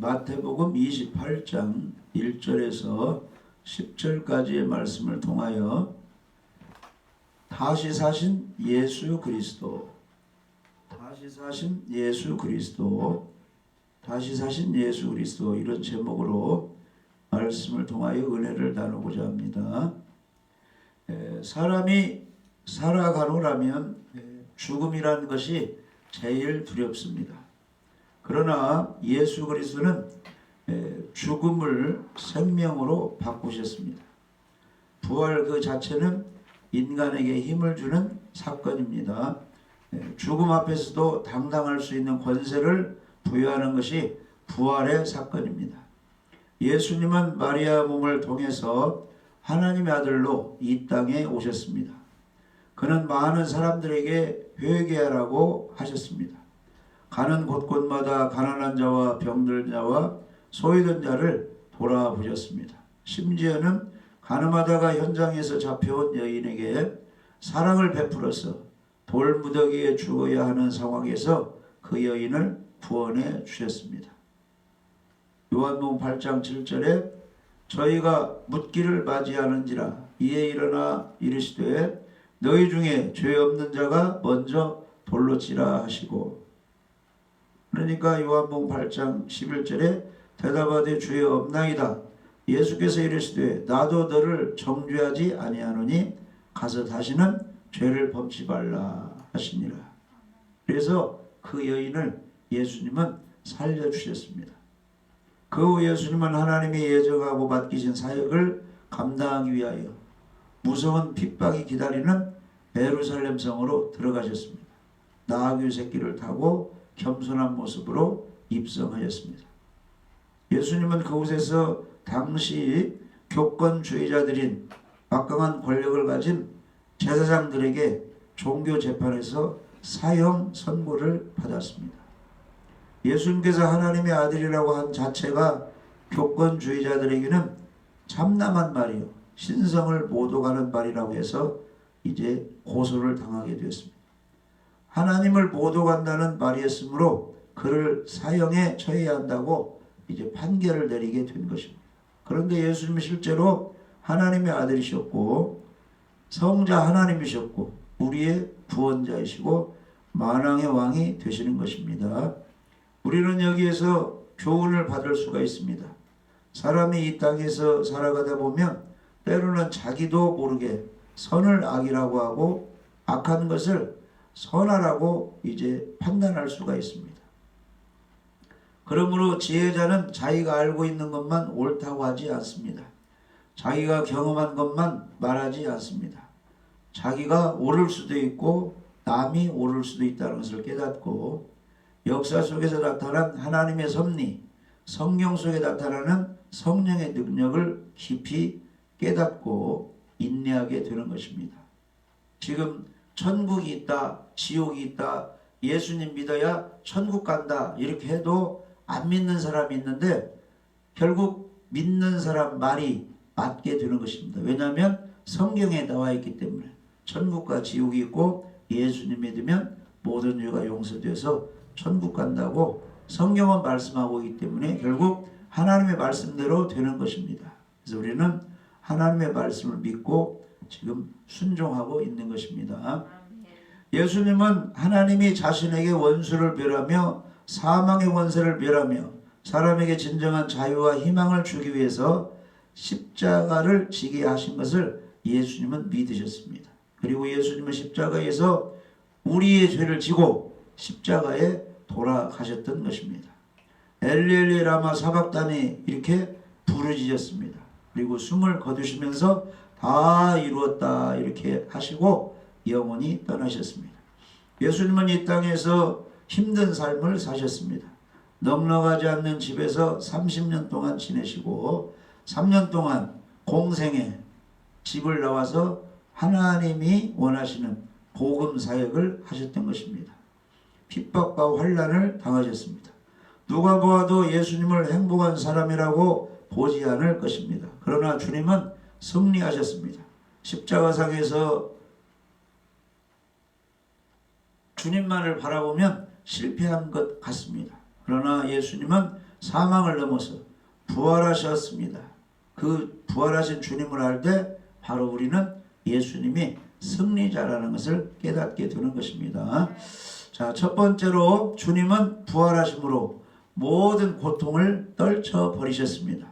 마태복음 28장 1절에서 10절까지의 말씀을 통하여 다시 사신 예수 그리스도 다시 사신 예수 그리스도 다시 사신 예수 그리스도 이런 제목으로 말씀을 통하여 은혜를 나누고자 합니다. 에, 사람이 살아가노라면 에, 죽음이라는 것이 제일 두렵습니다. 그러나 예수 그리스도는 에, 죽음을 생명으로 바꾸셨습니다. 부활 그 자체는 인간에게 힘을 주는 사건입니다. 에, 죽음 앞에서도 당당할 수 있는 권세를 부여하는 것이 부활의 사건입니다. 예수님은 마리아 몸을 통해서 하나님의 아들로 이 땅에 오셨습니다. 그는 많은 사람들에게 회개하라고 하셨습니다. 가는 곳곳마다 가난한 자와 병들 자와 소외된 자를 돌아보셨습니다. 심지어는 가늠하다가 현장에서 잡혀온 여인에게 사랑을 베풀어서 돌무더기에 죽어야 하는 상황에서 그 여인을 구원해 주셨습니다. 요한복음 8장 7절에 저희가 묻기를 맞이하는지라 이에 일어나 이르시되 너희 중에 죄 없는 자가 먼저 돌로 치라 하시고 그러니까 요한복음 8장 11절에 대답하되 주여 없나이다. 예수께서 이르시되 나도 너를 정죄하지 아니하노니 가서 다시는 죄를 범치 말라 하시니라. 그래서 그 여인을 예수님은 살려주셨습니다. 그 후 예수님은 하나님이 예정하고 맡기신 사역을 감당하기 위하여 무서운 핍박이 기다리는 예루살렘 성으로 들어가셨습니다. 나귀 새끼를 타고 겸손한 모습으로 입성하였습니다. 예수님은 그곳에서 당시 교권주의자들인 막강한 권력을 가진 제사장들에게 종교 재판에서 사형 선고를 받았습니다. 예수님께서 하나님의 아들이라고 한 자체가 교권주의자들에게는 참남한 말이요 신성을 모독하는 말이라고 해서 이제 고소를 당하게 되었습니다. 하나님을 모독한다는 말이었으므로 그를 사형에 처해야 한다고 이제 판결을 내리게 된 것입니다. 그런데 예수님은 실제로 하나님의 아들이셨고 성자 하나님이셨고 우리의 구원자이시고 만왕의 왕이 되시는 것입니다. 우리는 여기에서 교훈을 받을 수가 있습니다. 사람이 이 땅에서 살아가다 보면 때로는 자기도 모르게 선을 악이라고 하고 악한 것을 선하라고 이제 판단할 수가 있습니다. 그러므로 지혜자는 자기가 알고 있는 것만 옳다고 하지 않습니다. 자기가 경험한 것만 말하지 않습니다. 자기가 옳을 수도 있고 남이 옳을 수도 있다는 것을 깨닫고 역사 속에서 나타난 하나님의 섭리, 성경 속에 나타나는 성령의 능력을 깊이 깨닫고 인내하게 되는 것입니다. 지금 천국이 있다, 지옥이 있다, 예수님 믿어야 천국 간다 이렇게 해도 안 믿는 사람이 있는데 결국 믿는 사람 말이 맞게 되는 것입니다. 왜냐하면 성경에 나와 있기 때문에 천국과 지옥이 있고 예수님 믿으면 모든 죄가 용서돼서 천국 간다고 성경은 말씀하고 있기 때문에 결국 하나님의 말씀대로 되는 것입니다. 그래서 우리는 하나님의 말씀을 믿고 지금 순종하고 있는 것입니다. 예수님은 하나님이 자신에게 원수를 멸하며 사망의 원세를 멸하며 사람에게 진정한 자유와 희망을 주기 위해서 십자가를 지게 하신 것을 예수님은 믿으셨습니다. 그리고 예수님은 십자가에서 우리의 죄를 지고 십자가에 돌아가셨던 것입니다. 엘리엘리 라마 사박단이 이렇게 부르짖었습니다. 그리고 숨을 거두시면서 다 이루었다 이렇게 하시고 영원히 떠나셨습니다. 예수님은 이 땅에서 힘든 삶을 사셨습니다. 넉넉하지 않는 집에서 30년 동안 지내시고 3년 동안 공생에 집을 나와서 하나님이 원하시는 복음 사역을 하셨던 것입니다. 핍박과 환란을 당하셨습니다. 누가 보아도 예수님을 행복한 사람이라고 보지 않을 것입니다. 그러나 주님은 승리하셨습니다. 십자가상에서 주님만을 바라보면 실패한 것 같습니다. 그러나 예수님은 사망을 넘어서 부활하셨습니다. 그 부활하신 주님을 알 때 바로 우리는 예수님이 승리자라는 것을 깨닫게 되는 것입니다. 자, 첫 번째로 주님은 부활하심으로 모든 고통을 떨쳐 버리셨습니다.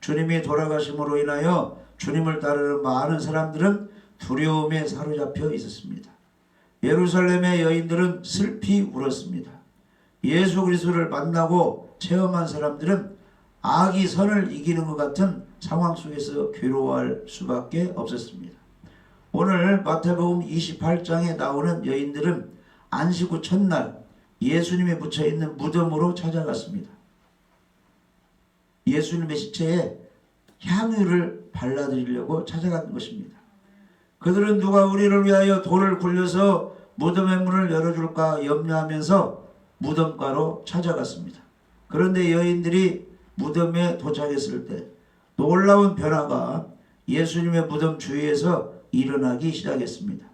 주님이 돌아가심으로 인하여 주님을 따르는 많은 사람들은 두려움에 사로잡혀 있었습니다. 예루살렘의 여인들은 슬피 울었습니다. 예수 그리스도를 만나고 체험한 사람들은 악이 선을 이기는 것 같은 상황 속에서 괴로워할 수밖에 없었습니다. 오늘 마태복음 28장에 나오는 여인들은 안식 후 첫날 예수님이 묻혀 있는 무덤으로 찾아갔습니다. 예수님의 시체에 향유를 발라드리려고 찾아간 것입니다. 그들은 누가 우리를 위하여 돌을 굴려서 무덤의 문을 열어줄까 염려하면서 무덤가로 찾아갔습니다. 그런데 여인들이 무덤에 도착했을 때 놀라운 변화가 예수님의 무덤 주위에서 일어나기 시작했습니다.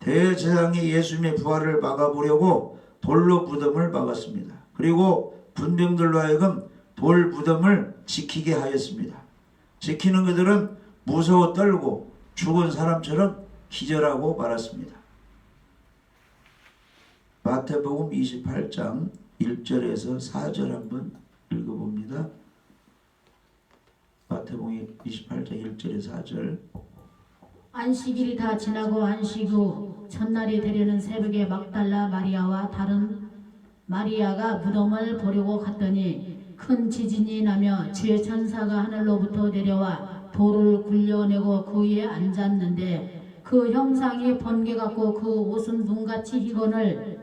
대제사장이 예수님의 부활을 막아보려고 돌로 무덤을 막았습니다. 그리고 군병들로 하여금 돌 무덤을 지키게 하였습니다. 지키는 그들은 무서워 떨고 죽은 사람처럼 기절하고 말았습니다. 마태복음 28장 1절에서 4절 한번 읽어봅니다. 마태복음 28장 1절에서 4절 안식일이 다 지나고 안식 후 첫날이 되려는 새벽에 막달라 마리아와 다른 마리아가 무덤을 보려고 갔더니 큰 지진이 나며 주의 천사가 하늘로부터 내려와 돌을 굴려내고 그 위에 앉았는데 그 형상이 번개 같고 그 옷은 눈같이 희건을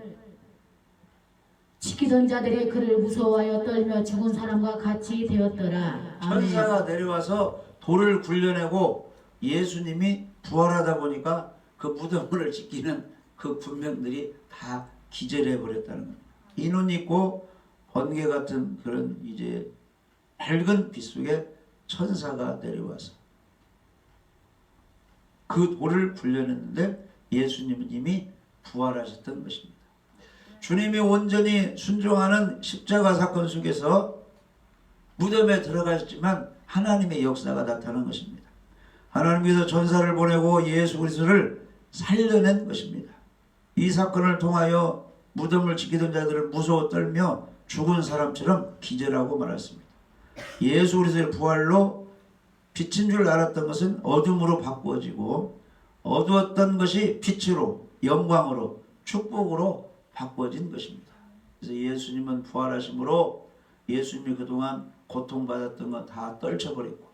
지키던 자들이 그를 무서워하여 떨며 죽은 사람과 같이 되었더라. 아멘. 천사가 내려와서 돌을 굴려내고 예수님이 부활하다 보니까 그 무덤을 지키는 그 군병들이 다 기절해 버렸다는 겁니다. 이눈 있고 번개 같은 그런 이제 밝은 빛 속에 천사가 내려와서 그 돌을 굴려냈는데 예수님은 이미 부활하셨던 것입니다. 주님이 온전히 순종하는 십자가 사건 속에서 무덤에 들어가셨지만 하나님의 역사가 나타난 것입니다. 하나님께서 전사를 보내고 예수 그리스도를 살려낸 것입니다. 이 사건을 통하여 무덤을 지키던 자들은 무서워 떨며 죽은 사람처럼 기절하고 말았습니다. 예수 그리스도의 부활로 빛인 줄 알았던 것은 어둠으로 바꾸어지고 어두웠던 것이 빛으로 영광으로 축복으로 바꿔진 것입니다. 그래서 예수님은 부활하심으로 예수님이 그동안 고통받았던 것다 떨쳐버렸고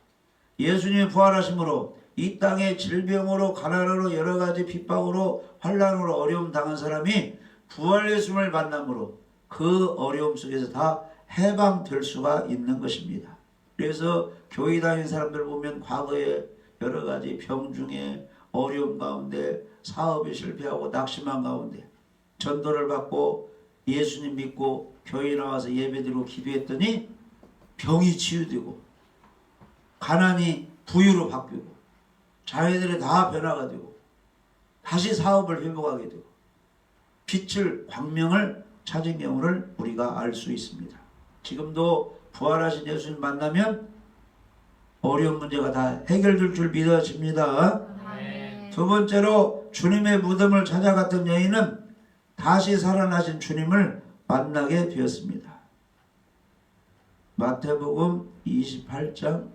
예수님이 부활하심으로 이 땅에 질병으로 가난으로 여러 가지 핍박으로 환란으로 어려움 당한 사람이 부활 예수님을 만남으로 그 어려움 속에서 다 해방될 수가 있는 것입니다. 그래서 교회 다니는 사람들 보면 과거에 여러 가지 병 중에 어려움 가운데 사업이 실패하고 낙심한 가운데 전도를 받고 예수님 믿고 교회 나와서 예배드리고 기도했더니 병이 치유되고 가난이 부유로 바뀌고 자녀들이 다 변화가 되고 다시 사업을 회복하게 되고 빛을 광명을 찾은 경우를 우리가 알 수 있습니다. 지금도 부활하신 예수님 만나면 어려운 문제가 다 해결될 줄 믿어집니다. 두 번째로 주님의 무덤을 찾아갔던 여인은 다시 살아나신 주님을 만나게 되었습니다. 마태복음 28장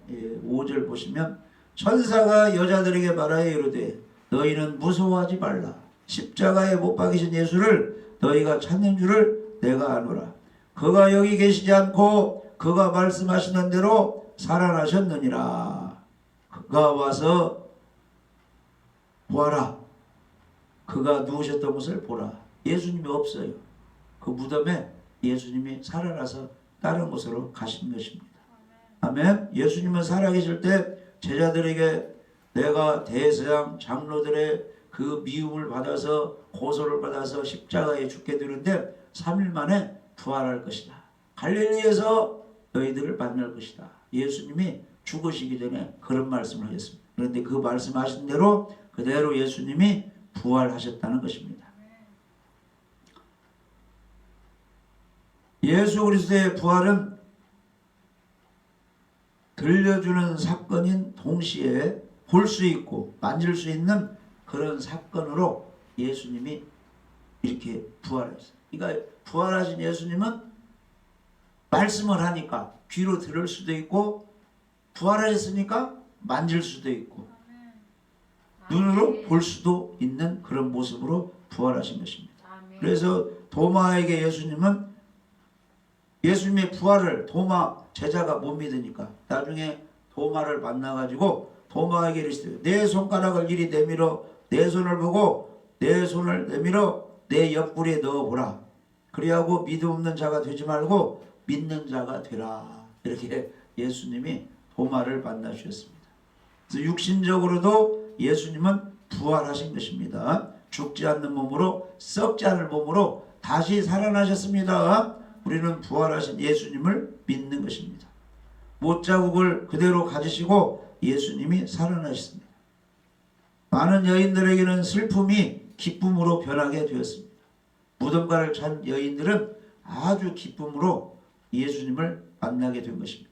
5절 보시면 천사가 여자들에게 말하여 이르되 너희는 무서워하지 말라 십자가에 못 박이신 예수를 너희가 찾는 줄을 내가 아노라 그가 여기 계시지 않고 그가 말씀하시는 대로 살아나셨느니라 그가 와서 보아라 그가 누우셨던 것을 보라 예수님이 없어요 그 무덤에 예수님이 살아나서 다른 곳으로 가신 것입니다. 아멘. 예수님은 살아계실 때 제자들에게 내가 대세상 장로들의 그 미움을 받아서 고소를 받아서 십자가에 죽게 되는데 3일 만에 부활할 것이다. 갈릴리에서 너희들을 만날 것이다. 예수님이 죽으시기 전에 그런 말씀을 하셨습니다. 그런데 그 말씀하신 대로 그대로 예수님이 부활하셨다는 것입니다. 예수 그리스도의 부활은 들려주는 사건인 동시에 볼 수 있고 만질 수 있는 그런 사건으로 예수님이 이렇게 부활했어요. 그러니까 부활하신 예수님은 말씀을 하니까 귀로 들을 수도 있고 부활하셨으니까 만질 수도 있고 눈으로 볼 수도 있는 그런 모습으로 부활하신 것입니다. 그래서 도마에게 예수님은 예수님의 부활을 도마 제자가 못 믿으니까 나중에 도마를 만나가지고 도마에게 이르시되 내 손가락을 이리 내밀어 내 손을 보고 내 손을 내밀어 내 옆구리에 넣어보라 그리하고 믿음 없는 자가 되지 말고 믿는 자가 되라 이렇게 예수님이 도마를 만나 주셨습니다 그래서 육신적으로도 예수님은 부활하신 것입니다 죽지 않는 몸으로 썩지 않을 몸으로 다시 살아나셨습니다. 우리는 부활하신 예수님을 믿는 것입니다. 못자국을 그대로 가지시고 예수님이 살아나셨습니다. 많은 여인들에게는 슬픔이 기쁨으로 변하게 되었습니다. 무덤가를 찬 여인들은 아주 기쁨으로 예수님을 만나게 된 것입니다.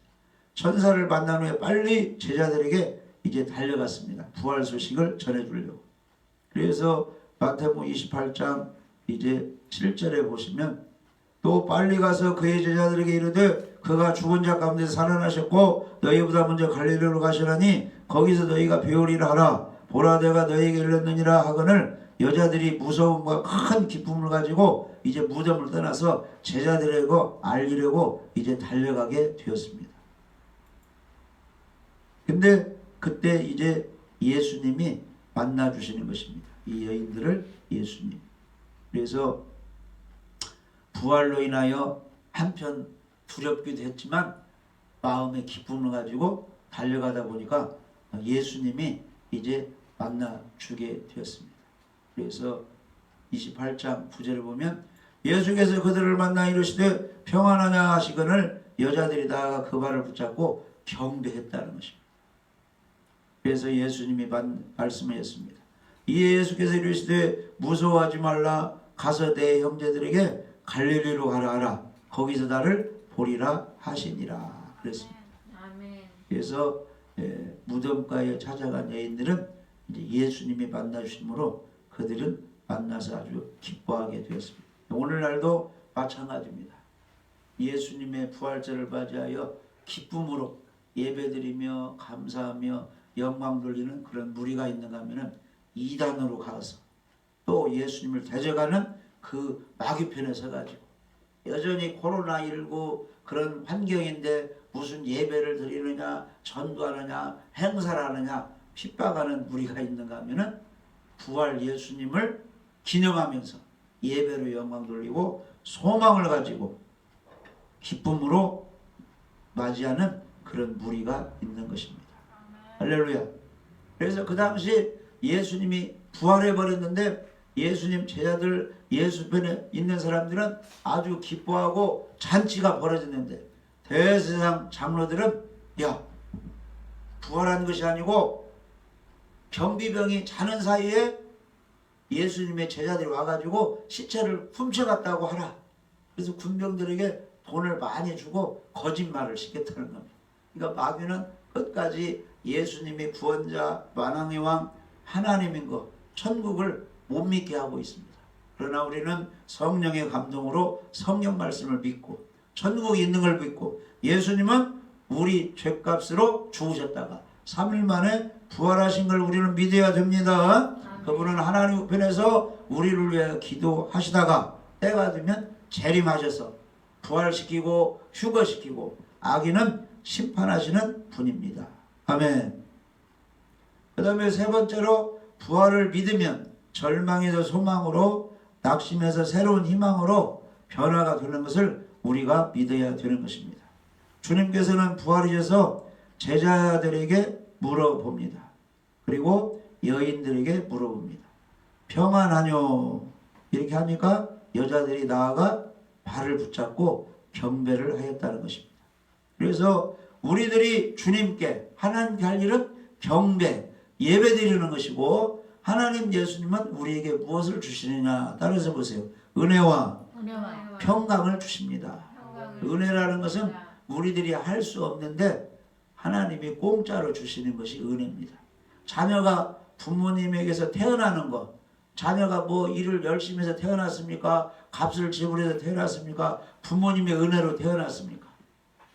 천사를 만난 후에 빨리 제자들에게 이제 달려갔습니다. 부활 소식을 전해주려고. 그래서 마태복음 28장 이제 7절에 보시면 또 빨리 가서 그의 제자들에게 이르되 그가 죽은 자 가운데 살아나셨고 너희보다 먼저 갈릴리로 가시라니 거기서 너희가 배우리라 하라 보라 내가 너희에게 일렀느니라 하거늘 여자들이 무서움과 큰 기쁨을 가지고 이제 무덤을 떠나서 제자들에게 알리려고 이제 달려가게 되었습니다. 근데 그때 이제 예수님이 만나 주시는 것입니다. 이 여인들을 예수님. 그래서 부활로 인하여 한편 두렵기도 했지만 마음의 기쁨을 가지고 달려가다 보니까 예수님이 이제 만나 주게 되었습니다. 그래서 28장 9절을 보면 예수께서 그들을 만나 이르시되 평안하냐 하시거늘 여자들이 나아가 그 발을 붙잡고 경배했다는 것입니다. 그래서 예수님이 만- 말씀하셨습니다. 이에 예수께서 이르시되 무서워하지 말라 가서 내 형제들에게 갈릴리로 가라 하라 거기서 나를 보리라 하시니라 그랬습니다. 그래서 예, 무덤가에 찾아간 여인들은 이제 예수님이 만나 주심으로 그들은 만나서 아주 기뻐하게 되었습니다. 오늘날도 마찬가지입니다. 예수님의 부활절을 맞이하여 기쁨으로 예배드리며 감사하며 영광 돌리는 그런 무리가 있는가 하면은 이단으로 가서 또 예수님을 대적하는 그 마귀편에 서가지고 여전히 코로나19 그런 환경인데 무슨 예배를 드리느냐 전도하느냐 행사를 하느냐 핍박하는 무리가 있는가 하면은 부활 예수님을 기념하면서 예배로 영광 돌리고 소망을 가지고 기쁨으로 맞이하는 그런 무리가 있는 것입니다. 할렐루야. 그래서 그 당시 예수님이 부활해 버렸는데 예수님 제자들 예수 편에 있는 사람들은 아주 기뻐하고 잔치가 벌어졌는데 대세상 장로들은 야 부활한 것이 아니고 경비병이 자는 사이에 예수님의 제자들이 와가지고 시체를 훔쳐갔다고 하라. 그래서 군병들에게 돈을 많이 주고 거짓말을 시켰다는 겁니다. 그러니까 마귀는 끝까지 예수님이 구원자 만왕의 왕 하나님인 것 천국을 못 믿게 하고 있습니다. 그러나 우리는 성령의 감동으로 성령 말씀을 믿고 천국이 있는 걸 믿고 예수님은 우리 죄값으로 죽으셨다가 3일 만에 부활하신 걸 우리는 믿어야 됩니다. 그분은 하나님 우편에서 우리를 위해 기도하시다가 때가 되면 재림하셔서 부활시키고 휴거시키고 악인은 심판하시는 분입니다. 아멘. 그 다음에 세 번째로 부활을 믿으면 절망에서 소망으로 낙심에서 새로운 희망으로 변화가 되는 것을 우리가 믿어야 되는 것입니다. 주님께서는 부활이셔서 제자들에게 물어봅니다. 그리고 여인들에게 물어봅니다. 평안하뇨? 이렇게 하니까 여자들이 나아가 발을 붙잡고 경배를 하였다는 것입니다. 그래서 우리들이 주님께 하나님께 할 일은 경배, 예배 드리는 것이고 하나님 예수님은 우리에게 무엇을 주시느냐 따라서 보세요. 은혜와 은혜와 평강을 주십니다. 은혜라는 것은 우리들이 할 수 없는데 하나님이 공짜로 주시는 것이 은혜입니다. 자녀가 부모님에게서 태어나는 것, 자녀가 뭐 일을 열심히 해서 태어났습니까? 값을 지불해서 태어났습니까? 부모님의 은혜로 태어났습니까?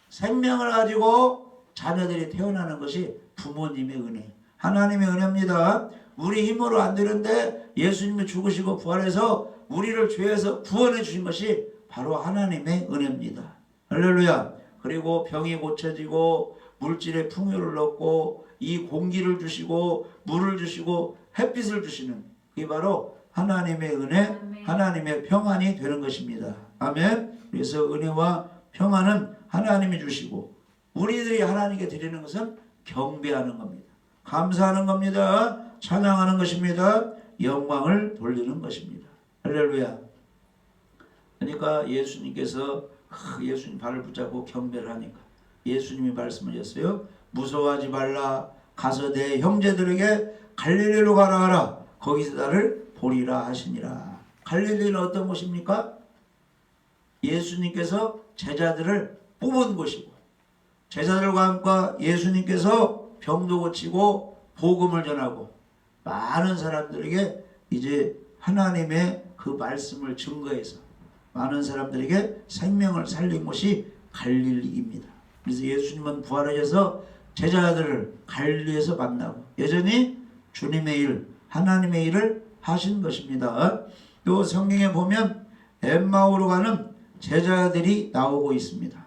생명을 가지고 자녀들이 태어나는 것이 부모님의 은혜, 하나님의 은혜입니다. 우리 힘으로 안 되는데 예수님이 죽으시고 부활해서 우리를 죄에서 구원해 주신 것이 바로 하나님의 은혜입니다. 할렐루야. 그리고 병이 고쳐지고 물질의 풍요를 얻고 이 공기를 주시고 물을 주시고 햇빛을 주시는 그게 바로 하나님의 은혜, 하나님의 평안이 되는 것입니다. 아멘. 그래서 은혜와 평안은 하나님이 주시고 우리들이 하나님께 드리는 것은 경배하는 겁니다. 감사하는 겁니다. 찬양하는 것입니다. 영광을 돌리는 것입니다. 할렐루야. 그러니까 예수님께서 크, 예수님 발을 붙잡고 경배를 하니까 예수님이 말씀하셨어요. 무서워하지 말라. 가서 내 형제들에게 갈릴리로 가라 하라. 거기서 나를 보리라 하시니라. 갈릴리는 어떤 곳입니까? 예수님께서 제자들을 뽑은 곳이고 제자들과 함께 예수님께서 병도 고치고 복음을 전하고 많은 사람들에게 이제 하나님의 그 말씀을 증거해서 많은 사람들에게 생명을 살린 곳이 갈릴리입니다. 그래서 예수님은 부활하셔서 제자들을 갈릴리에서 만나고 여전히 주님의 일, 하나님의 일을 하신 것입니다. 또 성경에 보면 엠마오로 가는 제자들이 나오고 있습니다.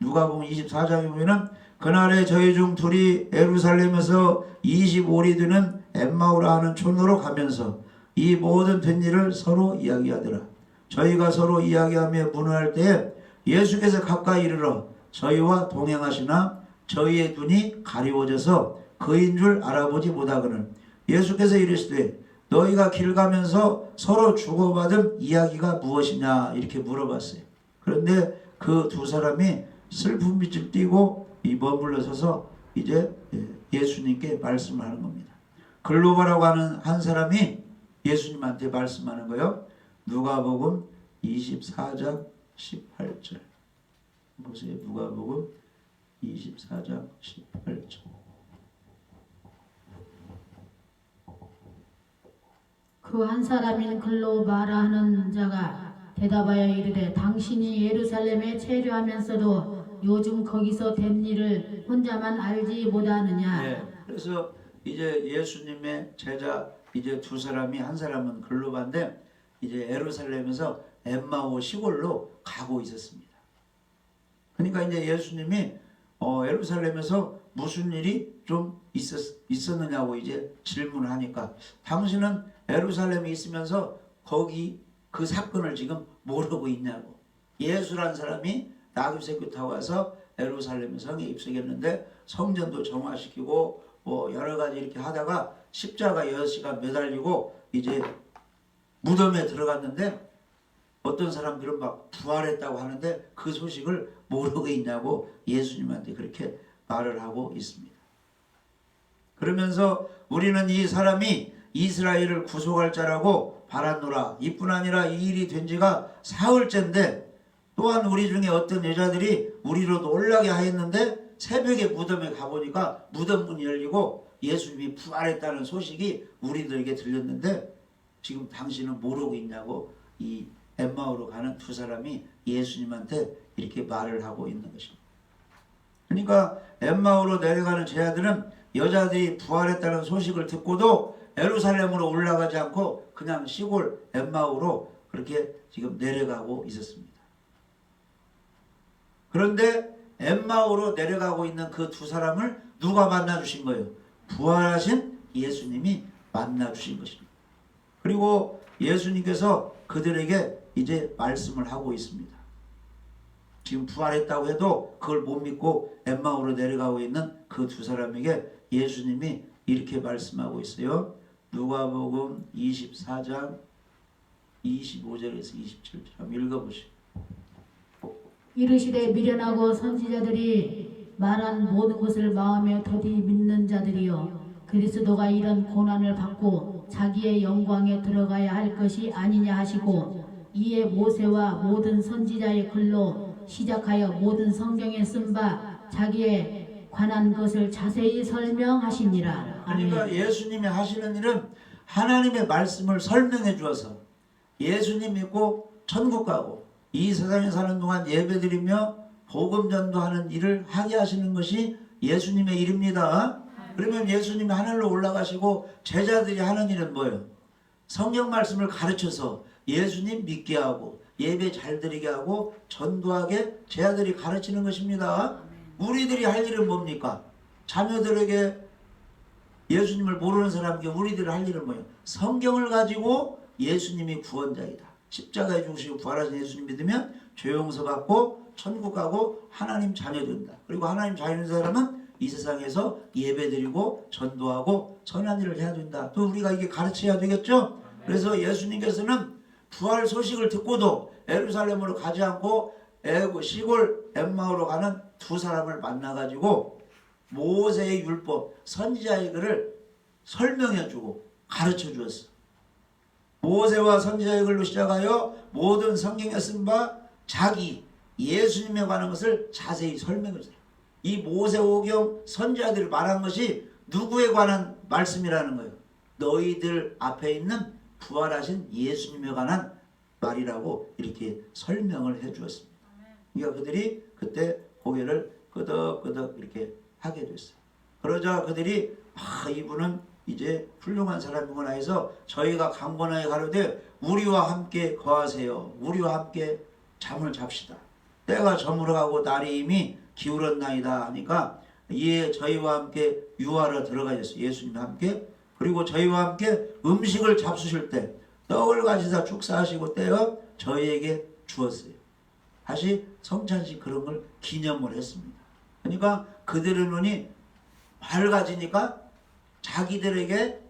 누가복음 24장에 보면은 그날에 저희 중 둘이 에루살렘에서 25리 되는 엠마오라 하는 촌으로 가면서 이 모든 된 일을 서로 이야기하더라. 저희가 서로 이야기하며 문화할 때에 예수께서 가까이 이르러 저희와 동행하시나 저희의 눈이 가리워져서 그인 줄 알아보지 못하거늘 예수께서 이르시되 너희가 길 가면서 서로 주고받은 이야기가 무엇이냐 이렇게 물어봤어요. 그런데 그 두 사람이 슬픈 빛을 띠고 이 머물러 서서 이제 예, 예수님께 말씀하는 겁니다. 글로바라고 하는 한 사람이 예수님한테 말씀하는 거요. 누가복음 24장 18절. 보세요. 누가복음 24장 18절. 그 한 사람인 글로바라 하는 자가 대답하여 이르되 당신이 예루살렘에 체류하면서도 요즘 거기서 된 일을 혼자만 알지 못하느냐 네. 그래서 이제 예수님의 제자 이제 두 사람이 한 사람은 글로바인데 이제 에루살렘에서 엠마오 시골로 가고 있었습니다. 그러니까 이제 예수님이 어, 에루살렘에서 무슨 일이 좀 있었, 있었느냐고 이제 질문을 하니까 당신은 에루살렘에 있으면서 거기 그 사건을 지금 모르고 있냐고 예수란 사람이 나귀새끼 타고 와서 에루살렘 성에 입성했는데 성전도 정화시키고 뭐 여러 가지 이렇게 하다가 십자가 6시간 매달리고 이제 무덤에 들어갔는데 어떤 사람들은 막 부활했다고 하는데 그 소식을 모르고 있냐고 예수님한테 그렇게 말을 하고 있습니다. 그러면서 우리는 이 사람이 이스라엘을 구속할 자라고 바라노라 이뿐 아니라 이 일이 된 지가 사흘째인데 또한 우리 중에 어떤 여자들이 우리로 놀라게 하였는데 새벽에 무덤에 가보니까 무덤 문이 열리고 예수님이 부활했다는 소식이 우리들에게 들렸는데 지금 당신은 모르고 있냐고 이 엠마오로 가는 두 사람이 예수님한테 이렇게 말을 하고 있는 것입니다. 그러니까 엠마오로 내려가는 제자들은 여자들이 부활했다는 소식을 듣고도 에루살렘으로 올라가지 않고 그냥 시골 엠마오로 그렇게 지금 내려가고 있었습니다. 그런데 엠마오로 내려가고 있는 그 두 사람을 누가 만나 주신 거예요? 부활하신 예수님이 만나 주신 것입니다. 그리고 예수님께서 그들에게 이제 말씀을 하고 있습니다. 지금 부활했다고 해도 그걸 못 믿고 엠마오로 내려가고 있는 그 두 사람에게 예수님이 이렇게 말씀하고 있어요. 누가복음 24장 25절에서 27절 한번 읽어보시죠. 이르시되 미련하고 선지자들이 말한 모든 것을 마음에 더디 믿는 자들이여 그리스도가 이런 고난을 받고 자기의 영광에 들어가야 할 것이 아니냐 하시고 이에 모세와 모든 선지자의 글로 시작하여 모든 성경에 쓴 바 자기에 관한 것을 자세히 설명하시니라. 그러니까. 예수님이 하시는 일은 하나님의 말씀을 설명해 주어서 예수님 믿고 천국 가고 이 세상에 사는 동안 예배드리며 복음 전도하는 일을 하게 하시는 것이 예수님의 일입니다. 그러면 예수님이 하늘로 올라가시고 제자들이 하는 일은 뭐예요? 성경 말씀을 가르쳐서 예수님 믿게 하고 예배 잘 드리게 하고 전도하게 제자들이 가르치는 것입니다. 우리들이 할 일은 뭡니까? 자녀들에게 예수님을 모르는 사람에게 우리들이 할 일은 뭐예요? 성경을 가지고 예수님이 구원자이다. 십자가에 죽으시고 부활하신 예수님 믿으면 죄용서 받고 천국 가고 하나님 자녀 된다. 그리고 하나님 자녀 된 사람은 이 세상에서 예배드리고 전도하고 선한 일을 해야 된다. 또 우리가 이게 가르쳐야 되겠죠? 그래서 예수님께서는 부활 소식을 듣고도 에루살렘으로 가지 않고 시골 엠마오로 가는 두 사람을 만나가지고 모세의 율법 선지자의 글을 설명해주고 가르쳐 주었어. 모세와 선지자의 글로 시작하여 모든 성경에 쓴 바 자기 예수님에 관한 것을 자세히 설명해줘요. 이 모세오경 선지자들이 말한 것이 누구에 관한 말씀이라는 거예요. 너희들 앞에 있는 부활하신 예수님에 관한 말이라고 이렇게 설명을 해 주었습니다. 그러니까 그들이 그때 고개를 끄덕끄덕 이렇게 하게 됐어요. 그러자 그들이 아 이분은 이제 훌륭한 사람이구나 해서 저희가 강권하에 가로되 우리와 함께 거하세요. 우리와 함께 잠을 잡시다. 때가 저물어가고 날이 이미 기울었나이다 하니까 이에 저희와 함께 유하러 들어가셨어요. 예수님과 함께 그리고 저희와 함께 음식을 잡수실 때 떡을 가지사 축사하시고 떼어 저희에게 주었어요. 다시 성찬식 그런 걸 기념을 했습니다. 그러니까 그들의 눈이 밝아지니까 자기들에게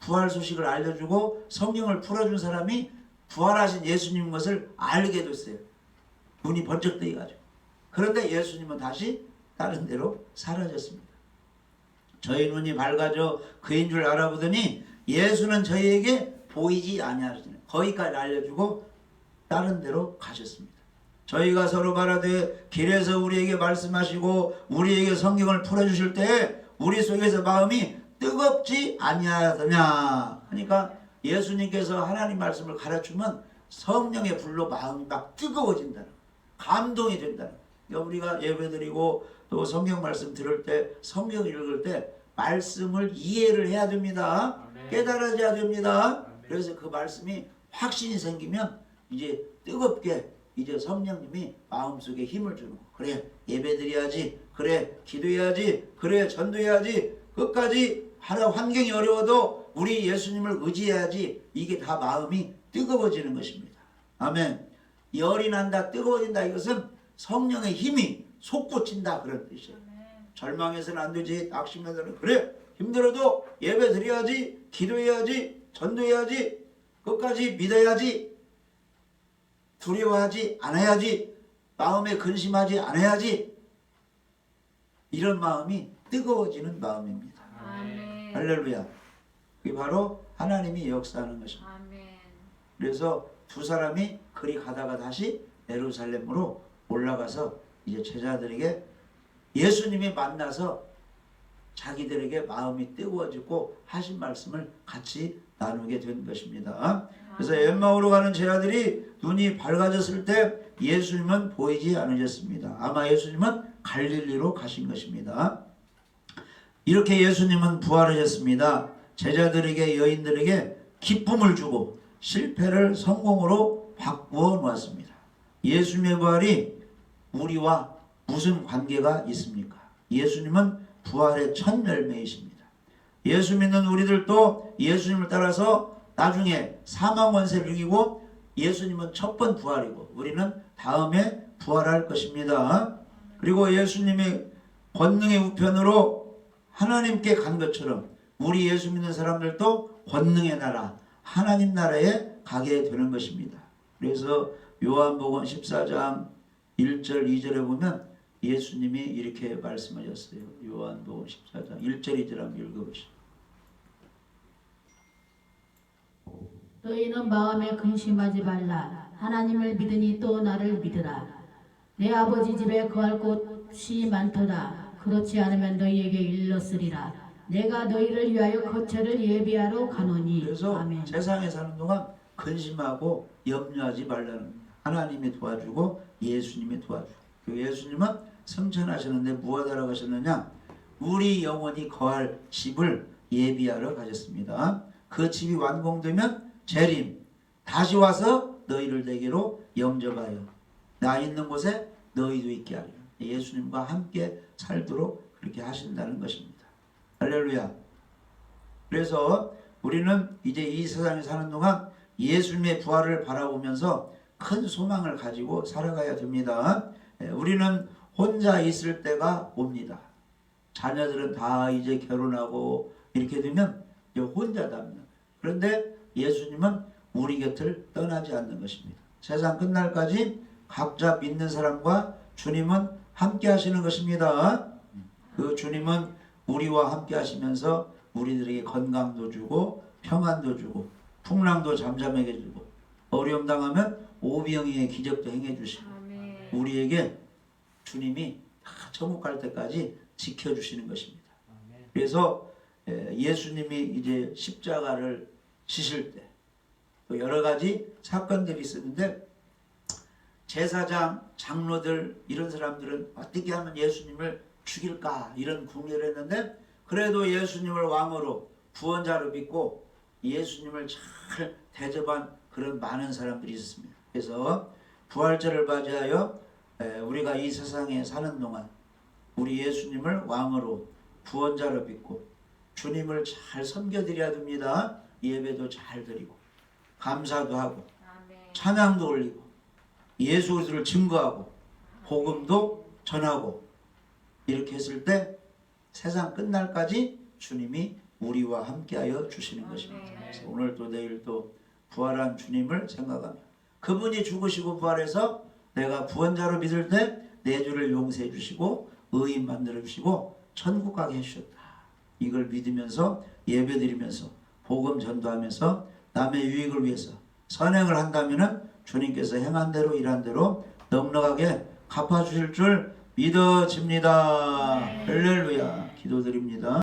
부활 소식을 알려주고 성경을 풀어준 사람이 부활하신 예수님 것을 알게 됐어요. 눈이 번쩍 뜨여가지고. 그런데 예수님은 다시 다른 데로 사라졌습니다. 저희 눈이 밝아져 그인 줄 알아보더니 예수는 저희에게 보이지 아니하시네. 거기까지 알려주고 다른 데로 가셨습니다. 저희가 서로 말하되 길에서 우리에게 말씀하시고 우리에게 성경을 풀어주실 때 우리 속에서 마음이 뜨겁지 아니하더냐. 그러니까 예수님께서 하나님 말씀을 가르치면 성령의 불로 마음이 막 뜨거워진다는 거예요. 감동이 거예요. 그러니까 우리가 예배드리고 또 성경 말씀 들을 때 성경 읽을 때 말씀을 이해를 해야 됩니다. 깨달아야 됩니다. 그래서 그 말씀이 확신이 생기면 이제 뜨겁게 이제 성령님이 마음속에 힘을 주는 거. 그래 예배드려야지. 그래 기도해야지. 그래 전도해야지. 끝까지 하나 환경이 어려워도 우리 예수님을 의지해야지. 이게 다 마음이 뜨거워지는 것입니다. 아멘. 열이 난다, 뜨거워진다. 이것은 성령의 힘이 솟구친다 그런 뜻이에요. 절망해서는 안 되지. 낙심해서는 그래 힘들어도 예배 드려야지. 기도해야지. 전도해야지. 끝까지 믿어야지. 두려워하지 않아야지. 마음에 근심하지 않아야지. 이런 마음이 뜨거워지는 마음입니다. 아멘. 할렐루야. 그게 바로 하나님이 역사하는 것입니다. 아멘. 그래서 두 사람이 그리 가다가 다시 예루살렘으로 올라가서 이제 제자들에게 예수님이 만나서 자기들에게 마음이 뜨거워지고 하신 말씀을 같이 나누게 된 것입니다. 그래서 엠마오로 가는 제자들이 눈이 밝아졌을 때 예수님은 보이지 않으셨습니다. 아마 예수님은 갈릴리로 가신 것입니다. 이렇게 예수님은 부활하셨습니다. 제자들에게 여인들에게 기쁨을 주고 실패를 성공으로 바꾸어 놓았습니다. 예수님의 부활이 우리와 무슨 관계가 있습니까? 예수님은 부활의 첫 열매이십니다. 예수 믿는 우리들도 예수님을 따라서 나중에 사망 권세를 이기고 예수님은 첫 번 부활이고 우리는 다음에 부활할 것입니다. 그리고 예수님의 권능의 우편으로 하나님께 간 것처럼 우리 예수 믿는 사람들도 권능의 나라 하나님 나라에 가게 되는 것입니다. 그래서 요한복음 14장 1절 2절에 보면 예수님이 이렇게 말씀하셨어요. 요한복음 14장 1절 2절 한번 읽어보시죠. 너희는 마음에 근심하지 말라. 하나님을 믿으니 또 나를 믿으라. 내 아버지 집에 거할 곳이 많도다. 그렇지 않으면 너희에게 일렀으리라. 내가 너희를 위하여 거처를 예비하러 가노니. 그래서 아멘. 세상에 사는 동안 근심하고 염려하지 말라는. 하나님이 도와주고 예수님이 도와주고 그 예수님은 성천하시는데 무엇하러 가셨느냐? 우리 영혼이 거할 집을 예비하러 가셨습니다. 그 집이 완공되면 재림 다시 와서 너희를 내게로 영접하여 나 있는 곳에 너희도 있게 하리라. 예수님과 함께 살도록 그렇게 하신다는 것입니다. 할렐루야. 그래서 우리는 이제 이 세상에 사는 동안 예수님의 부활을 바라보면서 큰 소망을 가지고 살아가야 됩니다. 예, 우리는 혼자 있을 때가 옵니다. 자녀들은 다 이제 결혼하고 이렇게 되면 혼자답니다. 그런데 예수님은 우리 곁을 떠나지 않는 것입니다. 세상 끝날까지 각자 믿는 사람과 주님은 함께 하시는 것입니다. 그 주님은 우리와 함께 하시면서 우리들에게 건강도 주고 평안도 주고 풍랑도 잠잠하게 주고 어려움 당하면 오병이의 기적도 행해 주시고. 우리에게 주님이 다 천국 갈 때까지 지켜 주시는 것입니다. 그래서 예, 예수님이 이제 십자가를 지실 때 또 여러 가지 사건들이 있었는데 제사장, 장로들 이런 사람들은 어떻게 하면 예수님을 죽일까 이런 궁리를 했는데 그래도 예수님을 왕으로 구원자로 믿고 예수님을 잘 대접한 그런 많은 사람들이 있었습니다. 그래서 부활절을 맞이하여 에, 우리가 이 세상에 사는 동안 우리 예수님을 왕으로 구원자로 믿고 주님을 잘 섬겨드려야 됩니다. 예배도 잘 드리고 감사도 하고. 찬양도 올리고 예수 그리스도를 증거하고 복음도 전하고 이렇게 했을 때 세상 끝날까지 주님이 우리와 함께하여 주시는 것입니다. 그래서 오늘 또 내일 또 부활한 주님을 생각하며 그분이 죽으시고 부활해서 내가 구원자로 믿을 때 내 죄를 용서해 주시고 의인 만들어 주시고 천국 가게 해주셨다. 이걸 믿으면서 예배드리면서 복음 전도하면서 남의 유익을 위해서 선행을 한다면은 주님께서 행한 대로 일한 대로 넉넉하게 갚아주실 줄 믿어집니다. 할렐루야. 기도드립니다.